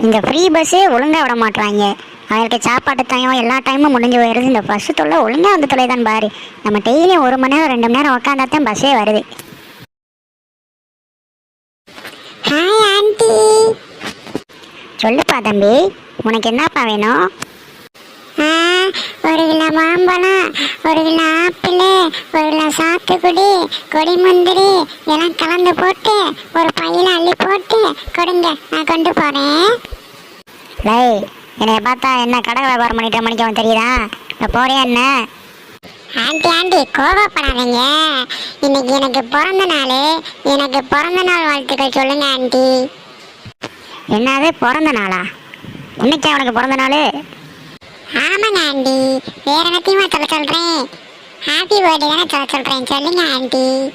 இந்த ஃப்ரீ பஸ்ஸே ஒழுங்காக விட மாட்டுறாங்க அவங்களுக்கு சாப்பாட்டு டைம் எல்லா டைமும் முடிஞ்சு போயிடுது இந்த பஸ்ஸு தொல்லை ஒழுங்காக வந்து தொலை தான் பாரு. நம்ம டெய்லியும் ஒரு மணி நேரம் ரெண்டு மணி நேரம் உட்காந்தா தான் பஸ்ஸே வருது. ஹாய் ஆண்டி சொல்லுப்பா தம்பி உனக்கு என்னப்பா வேணும்? ஒரு கிலோ மாம்பழம் ஒரு கிலோ ஆப்பிள் ஒரு கிலோ சாத்துக்குடி கொடி முந்திரி எல்லாம் கலந்து போட்டு ஒரு பையில அள்ளி போட்டு கொடுங்க. நான் கொண்டு போறேன். லை என்னைய பார்த்தா என்ன கடை வியாபாரம் பண்ணிட்டு மணிக்கு தெரியுதா? இப்போ போறியா என்ன? ஆண்டி ஆண்டி கோவப்படாதீங்க. இன்னைக்கு எனக்கு பிறந்த நாள். எனக்கு பிறந்த நாள் வாழ்த்துக்கள் சொல்லுங்க ஆண்டி. என்னது பிறந்த நாளா? இன்னைக்கு அவனுக்கு பிறந்த நாள்? ஆமாங்க ஆண்டி. வேற என்னத்தையுமா சொல்ல சொல்றேன்? ஹாப்பி பர்த்டே தானே சொல்ல சொல்றேன். சொல்லுங்க ஆண்டி.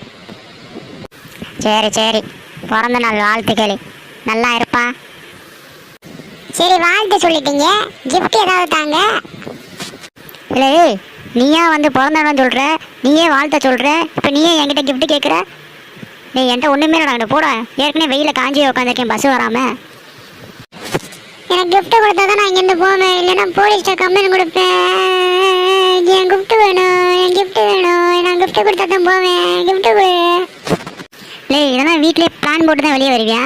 சரி சரி. பிறந்த நாள் வாழ்த்துக்கள். நல்லா இருப்பா. சரி வாழ்த்து சொல்லிட்டீங்க. gift ஏதாவது தாங்க. இல்லை நீயா வந்து பிறந்தவன் சொல்ற? நீயே வாழ்த்த சொல்ற? இப்போ நீயே என்கிட்ட gift கேட்குற? நீ என்கிட்ட ஒன்றுமே நான் போட. ஏற்கனவே வெயில காஞ்சி உட்காந்துருக்கேன் பஸ் வராமல் எனக்கு கிஃப்ட் கொடுத்தா தான் நான் இங்கேருந்து போவேன். இல்லைன்னா போலீஸ்ட்ட கம்ப்ளைண்ட் கொடுப்பேன். என் கிஃப்ட் வேணும் என் கிஃப்ட் வேணும். நான் கிஃப்ட் கொடுத்தா தான் போவேன். கிஃப்ட் கொடு லே இதெல்லாம் வீட்லயே பிளான் போட்டு தான் வெளியே வருவியா?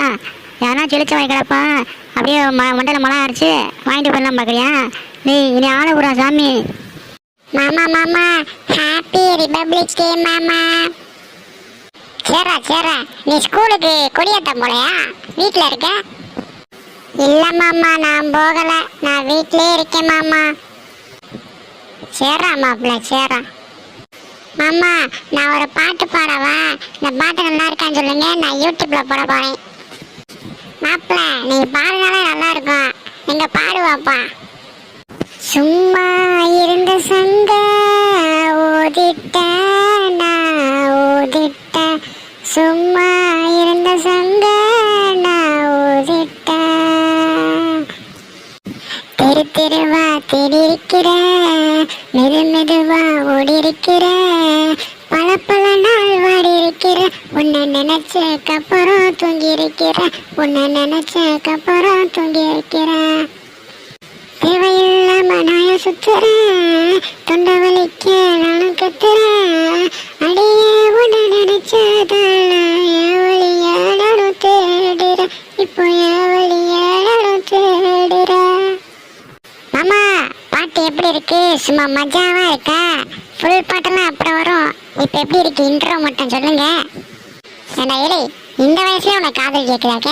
ஏன்னா செளிச்ச வாங்கி அப்படியே ம மண்டல மழை அரைச்சி வாங்கிட்டு போயிடலாம் பார்க்குறியா? நீ இனி ஆளை விடா சாமி. மாமா மாமா ஹாப்பி ரிபப்ளிக் டே மாமா. சேரா சேரா. நீ ஸ்கூலுக்கு கொடியேற்றம் போலையா? வீட்டில் இருக்க? இல்லை மாமா நான் போகலை. நான் வீட்லயே இருக்கேன் மாமா. சேரா மாப்பிள்ள சேரா. மாமா நான் ஒரு பாட்டு பாடவா? இந்த பாட்டு நல்லா இருக்கான்னு சொல்லுங்க. நான் யூடியூப்ல போட போறேன். மாப்பிள்ள நீ பாடுனாலே நல்லா இருக்கும் நீங்க பாடுவாப்பா சும்மா இருந்த சங்க ஓதிட்ட நான் ஓதிட்ட. சும்மா இருந்த சங்க நான் ஓதிட்ட. தெரு தெருவா தேடி மெது மெதுவா ஓடி இருக்கிற பல பல நாள் உன்னை நினைச்சக்கப்புறம் தூங்கி இருக்கிற உன்னை நினைச்சக்கப்புறம் தூங்கி இருக்கிற தேவையில்லாம நாய சுத்துறேன். தொண்டை வலிக்க நானும் கத்துறேன். அடியே உன்னை நினைச்சதால என் வழிய நானும் தேடுறேன். இப்போ என் வழிய நானும் தேடுறேன். மாமா பாட்டு எப்படி இருக்கு? சும்மா மஜாவா இருக்கா? ஃபுல் பாட்டெல்லாம் அப்புறம் வரும். இப்போ எப்படி இருக்கு? இன்ட்ரோ மட்டும் சொல்லுங்க. ஏண்டா ஏலே இந்த வயசுல உனக்கு காதல் கேட்குதாக்க